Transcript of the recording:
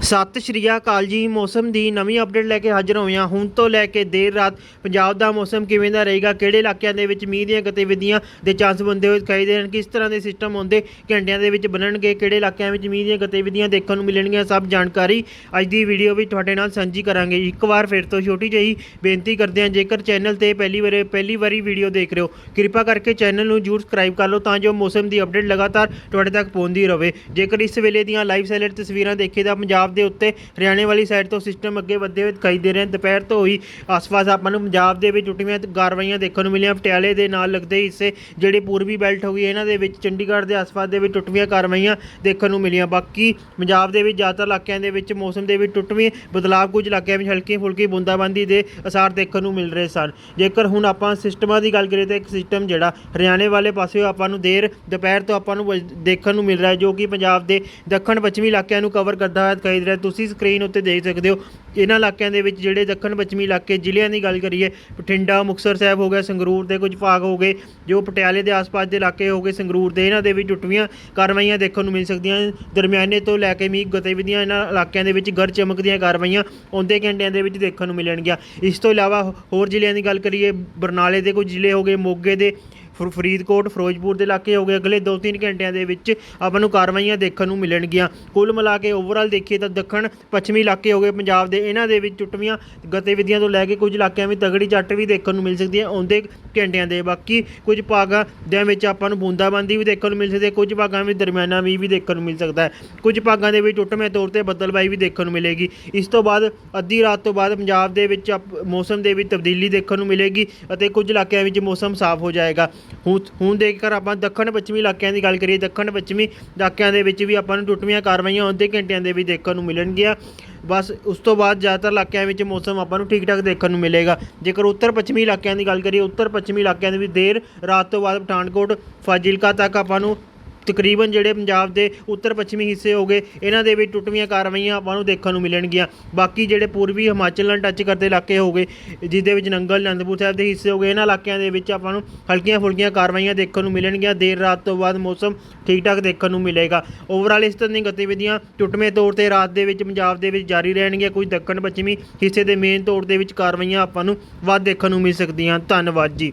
ਸਤਿ ਸ਼੍ਰੀ ਅਕਾਲ ਜੀ। ਮੌਸਮ ਦੀ ਨਵੀਂ ਅਪਡੇਟ ਲੈ ਕੇ ਹਾਜ਼ਰ ਹੋਏ ਹਾਂ ਹੁਣ ਤੋਂ ਲੈ ਕੇ ਦੇਰ ਰਾਤ ਪੰਜਾਬ ਦਾ ਮੌਸਮ ਕਿਵੇਂ ਦਾ ਰਹੇਗਾ, ਕਿਹੜੇ ਇਲਾਕਿਆਂ ਦੇ ਵਿੱਚ ਮੀਂਹ ਦੀਆਂ ਗਤੀਵਿਧੀਆਂ ਦੇ ਚਾਂਸ ਬੰਦੇ ਹੋਏ ਦਿਖਾਈ ਦੇਣ ਕਿਸ ਤਰ੍ਹਾਂ ਦੇ ਸਿਸਟਮ ਹੁੰਦੇ ਘੰਟਿਆਂ ਦੇ ਵਿੱਚ ਬਣਨਗੇ, ਕਿਹੜੇ ਇਲਾਕਿਆਂ ਵਿੱਚ ਮੀਂਹ ਦੀਆਂ ਗਤੀਵਿਧੀਆਂ ਦੇਖਣ ਨੂੰ ਮਿਲਣਗੀਆਂ, ਸਭ ਜਾਣਕਾਰੀ ਅੱਜ ਦੀ ਵੀਡੀਓ ਵਿੱਚ ਤੁਹਾਡੇ ਨਾਲ ਸਾਂਝੀ ਕਰਾਂਗੇ। ਇੱਕ ਵਾਰ ਫਿਰ ਤੋਂ ਛੋਟੀ ਜਿਹੀ ਬੇਨਤੀ ਕਰਦੇ ਹਾਂ, ਜੇਕਰ ਚੈਨਲ ਤੇ ਪਹਿਲੀ ਵਾਰ, ਪਹਿਲੀ ਵਾਰੀ ਵੀਡੀਓ ਦੇਖ ਰਹੇ ਹੋ, ਕਿਰਪਾ ਕਰਕੇ ਚੈਨਲ ਨੂੰ ਜਰੂਰ ਸਬਸਕ੍ਰਾਈਬ ਕਰ ਲਓ ਤਾਂ ਜੋ ਮੌਸਮ ਦੀ ਅਪਡੇਟ ਲਗਾਤਾਰ ਤੁਹਾਡੇ ਤੱਕ ਪਹੁੰਚਦੀ ਰਹੇ। ਜੇਕਰ ਇਸ ਵੇਲੇ ਦੀਆਂ ਲਾਈਵ ਸੈਲਰ ਤਸਵੀਰਾਂ ਦੇਖੇ ਤਾਂ ਪੰਜਾਬ ਦੇ ਉੱਤੇ, ਹਰਿਆਣੇ ਵਾਲੀ ਸਾਈਡ ਤੋਂ ਸਿਸਟਮ ਅੱਗੇ ਵਧਦੇ ਹੋਏ ਦਿਖਾਈ ਦੇ ਰਹੇ ਹਨ। ਦੁਪਹਿਰ ਤੋਂ ਹੀ ਆਸ-ਪਾਸ ਆਪਾਂ ਨੂੰ ਪੰਜਾਬ ਦੇ ਵਿੱਚ ਟੁੱਟੀਆਂ ਕਾਰਵਾਈਆਂ ਦੇਖਣ ਨੂੰ ਮਿਲੀਆਂ। ਪਟਿਆਲੇ ਦੇ ਨਾਲ ਲੱਗਦੇ ਹਿੱਸੇ ਜਿਹੜੇ ਪੂਰਬੀ ਬੈਲਟ ਹੋ ਗਈ, ਇਹਨਾਂ ਦੇ ਵਿੱਚ ਚੰਡੀਗੜ੍ਹ ਦੇ ਆਸ-ਪਾਸ ਦੇ ਵਿੱਚ ਟੁੱਟਵੀਆਂ ਕਾਰਵਾਈਆਂ ਦੇਖਣ ਨੂੰ ਮਿਲੀਆਂ। ਬਾਕੀ ਪੰਜਾਬ ਦੇ ਵਿੱਚ ਜ਼ਿਆਦਾਤਰ ਇਲਾਕਿਆਂ ਦੇ ਵਿੱਚ ਮੌਸਮ ਦੇ ਵਿੱਚ ਟੁੱਟਵੀਂ ਬਦਲਾਅ ਕੁਝ ਇਲਾਕਿਆਂ ਵਿੱਚ ਹਲਕੀ ਫੁਲਕੀ ਬੂੰਦਾਬਾਂਦੀ ਦੇ ਅਸਾਰ ਦੇਖਣ ਨੂੰ ਮਿਲ ਰਹੇ ਸਨ। ਜੇਕਰ ਹੁਣ ਆਪਾਂ ਸਿਸਟਮਾਂ ਦੀ ਗੱਲ ਕਰੀਏ ਤਾਂ ਇੱਕ ਸਿਸਟਮ ਜਿਹੜਾ ਹਰਿਆਣੇ ਵਾਲੇ ਪਾਸੇ ਆਪਾਂ ਨੂੰ ਦੇਰ ਦੁਪਹਿਰ ਤੋਂ ਆਪਾਂ ਨੂੰ ਵਜ- ਦੇਖਣ ਨੂੰ ਮਿਲ ਰਿਹਾ ਹੈ, ਜੋ ਕਿ ਪੰਜਾਬ ਦੇ ਦੱਖਣ ਪੱਛਮੀ ਇਲਾਕਿਆਂ ਨੂੰ ਕਵਰ ਕਰਦਾ ਹੋਇਆ ਦਿਖਾਈ ਦੇ ਰਿਹਾ। ਤੁਸੀਂ ਸਕਰੀਨ ਉੱਤੇ ਦੇਖ ਸਕਦੇ ਹੋ, ਇਹਨਾਂ ਇਲਾਕਿਆਂ ਦੇ ਵਿੱਚ ਜਿਹੜੇ ਦੱਖਣ ਪੱਛਮੀ ਇਲਾਕੇ, ਜ਼ਿਲ੍ਹਿਆਂ ਦੀ ਗੱਲ ਕਰੀਏ, ਬਠਿੰਡਾ, ਮੁਕਤਸਰ ਸਾਹਿਬ ਹੋ ਗਿਆ, ਸੰਗਰੂਰ ਦੇ ਕੁਝ ਭਾਗ ਹੋ ਗਏ, ਜੋ ਪਟਿਆਲੇ ਦੇ ਆਸ-ਪਾਸ ਦੇ ਇਲਾਕੇ ਹੋ ਗਏ, ਸੰਗਰੂਰ ਦੇ ਇਹਨਾਂ ਦੇ ਵੀ ਟੁੱਟਵੀਆਂ ਕਾਰਵਾਈਆਂ ਦੇਖਣ ਨੂੰ ਮਿਲ ਸਕਦੀਆਂ ਦਰਮਿਆਨੇ ਤੋਂ ਲੈ ਕੇ ਮੀਂਹ ਗਤੀਵਿਧੀਆਂ ਇਹਨਾਂ ਇਲਾਕਿਆਂ ਦੇ ਵਿੱਚ ਗਰ ਚਮਕਦੀਆਂ ਕਾਰਵਾਈਆਂ ਆਉਂਦੇ ਘੰਟਿਆਂ ਦੇ ਵਿੱਚ ਦੇਖਣ ਨੂੰ ਮਿਲਣਗੀਆਂ। ਇਸ ਤੋਂ ਇਲਾਵਾ ਹੋਰ ਜ਼ਿਲ੍ਹਿਆਂ ਦੀ ਗੱਲ ਕਰੀਏ, ਬਰਨਾਲੇ ਦੇ ਕੁਝ ਜ਼ਿਲ੍ਹੇ ਹੋ ਗਏ, ਮੋਗੇ ਦੇ ਫਰੀਦਕੋਟ, ਫਿਰੋਜ਼ਪੁਰ ਦੇ ਇਲਾਕੇ ਹੋ ਗਏ। ਅਗਲੇ 2-3 ਘੰਟਿਆਂ ਦੇ ਵਿੱਚ ਆਪਾਂ ਨੂੰ ਕਾਰਵਾਈਆਂ ਦੇਖਣ ਨੂੰ ਮਿਲਣਗੀਆਂ। ਕੁੱਲ ਮਿਲਾ ਕੇ ਓਵਰਆਲ ਦੇਖੀਏ ਤਾਂ ਦੱਖਣ, ਪੱਛਮੀ ਇਲਾਕੇ ਹੋ ਗਏ। ਪੰਜਾਬ ਦੇ ਇਹਨਾਂ ਦੇ ਵਿੱਚ ਟੁੱਟਵੀਆਂ ਗਤੀਵਿਧੀਆਂ ਤੋਂ ਲੈ ਕੇ ਕੁਝ ਇਲਾਕਿਆਂ ਵਿੱਚ ਤਗੜੀ ਜੱਟ ਵੀ ਦੇਖਣ ਨੂੰ ਮਿਲ ਸਕਦੀ ਹੈ ਆਉਂਦੇ ਘੰਟਿਆਂ ਦੇ। ਬਾਕੀ ਕੁਝ ਭਾਗਾਂ ਦੇ ਵਿੱਚ ਆਪਾਂ ਨੂੰ ਬੂੰਦਾਬਾਂਦੀ ਵੀ ਦੇਖਣ ਨੂੰ ਮਿਲ ਸਕਦੀ ਹੈ। ਕੁਝ ਭਾਗਾਂ ਵਿੱਚ ਦਰਮਿਆਨਾ ਮੀਂਹ ਵੀ ਦੇਖਣ ਨੂੰ ਮਿਲ ਸਕਦਾ ਹੈ। ਕੁਝ ਭਾਗਾਂ ਦੇ ਵਿੱਚ ਟੁੱਟਵੇਂ ਤੌਰ ਤੇ ਬੱਦਲਬਾਈ ਵੀ ਦੇਖਣ ਨੂੰ ਮਿਲੇਗੀ। ਇਸ ਤੋਂ ਬਾਅਦ ਅੱਧੀ ਰਾਤ ਤੋਂ ਬਾਅਦ ਪੰਜਾਬ ਦੇ ਵਿੱਚ ਅਪ- ਮੌਸਮ ਦੇ ਵਿੱਚ ਤਬਦੀਲੀ ਦੇਖਣ ਨੂੰ ਮਿਲੇਗੀ ਅਤੇ ਕੁਝ ਇਲਾਕਿਆਂ ਵਿੱਚ ਮੌਸਮ ਸਾਫ਼ ਹੋ ਜਾਏਗਾ। ਹੁਣ ਹੁਣ ਦੇਖकर ਆਪਾਂ ਦੱਖਣ ਪੱਛਮੀ ਇਲਾਕਿਆਂ ਦੀ ਗੱਲ ਕਰੀਏ, ਦੱਖਣ ਪੱਛਮੀ ਇਲਾਕਿਆਂ ਦੇ ਵਿੱਚ ਵੀ ਆਪਾਂ ਨੂੰ ਟੁੱਟਵੀਆਂ ਕਾਰਵਾਈਆਂ ਆਉਂਦੇ ਘੰਟਿਆਂ ਦੇ ਵਿੱਚ ਦੇਖਣ ਨੂੰ ਮਿਲਣਗੀਆਂ। ਬਸ ਉਸ ਤੋਂ ਬਾਅਦ ਜ਼ਿਆਦਾਤਰ ਇਲਾਕਿਆਂ ਵਿੱਚ ਮੌਸਮ ਆਪਾਂ ਨੂੰ ਠੀਕ ਠਾਕ ਦੇਖਣ ਨੂੰ ਮਿਲੇਗਾ। ਜੇਕਰ ਉੱਤਰ ਪੱਛਮੀ ਇਲਾਕਿਆਂ ਦੀ ਗੱਲ ਕਰੀਏ, ਉੱਤਰ ਪੱਛਮੀ ਇਲਾਕਿਆਂ ਦੇ ਵਿੱਚ ਦੇਰ ਰਾਤ ਤੋਂ ਬਾਅਦ ਪਠਾਨਕੋਟ, ਫਾਜ਼ਿਲਕਾ ਤੱਕ ਆਪਾਂ ਨੂੰ ਤਕਰੀਬਨ ਜਿਹੜੇ ਪੰਜਾਬ ਦੇ ਉੱਤਰ ਪੱਛਮੀ ਹਿੱਸੇ ਹੋ ਗਏ, ਇਹਨਾਂ ਦੇ ਵਿੱਚ ਟੁੱਟਵੀਆਂ ਕਾਰਵਾਈਆਂ ਆਪਾਂ ਨੂੰ ਦੇਖਣ ਨੂੰ ਮਿਲਣਗੀਆਂ। ਬਾਕੀ ਜਿਹੜੇ ਪੂਰਬੀ ਹਿਮਾਚਲ ਨਾਲ ਟੱਚ ਕਰਦੇ ਇਲਾਕੇ ਹੋ ਗਏ ਜਿਸ ਵਿੱਚ ਨੰਗਲ, ਅਨੰਦਪੁਰ ਸਾਹਿਬ ਦੇ ਹਿੱਸੇ ਹੋ ਗਏ, ਇਹਨਾਂ ਇਲਾਕਿਆਂ ਦੇ ਵਿੱਚ ਆਪਾਂ ਨੂੰ ਹਲਕੀਆਂ ਫੁਲਕੀਆਂ ਕਾਰਵਾਈਆਂ ਦੇਖਣ ਨੂੰ ਮਿਲਣਗੀਆਂ। ਦੇਰ ਰਾਤ ਤੋਂ ਬਾਅਦ ਮੌਸਮ ਠੀਕ ਠਾਕ ਦੇਖਣ ਨੂੰ ਮਿਲੇਗਾ। ਓਵਰਆਲ ਇਸ ਤਰ੍ਹਾਂ ਦੀਆਂ ਗਤੀਵਿਧੀਆਂ ਟੁੱਟਵੇਂ ਤੌਰ ਤੇ ਰਾਤ ਦੇ ਵਿੱਚ ਪੰਜਾਬ ਦੇ ਵਿੱਚ ਜਾਰੀ ਰਹਿਣਗੀਆਂ। ਕੁਝ ਦੱਖਣ ਪੱਛਮੀ ਹਿੱਸੇ ਦੇ ਮੇਨ ਤੌਰ ਦੇ ਵਿੱਚ ਕਾਰਵਾਈਆਂ ਆਪਾਂ ਨੂੰ ਵੱਧ ਦੇਖਣ ਨੂੰ ਮਿਲ ਸਕਦੀਆਂ। ਧੰਨਵਾਦ ਜੀ।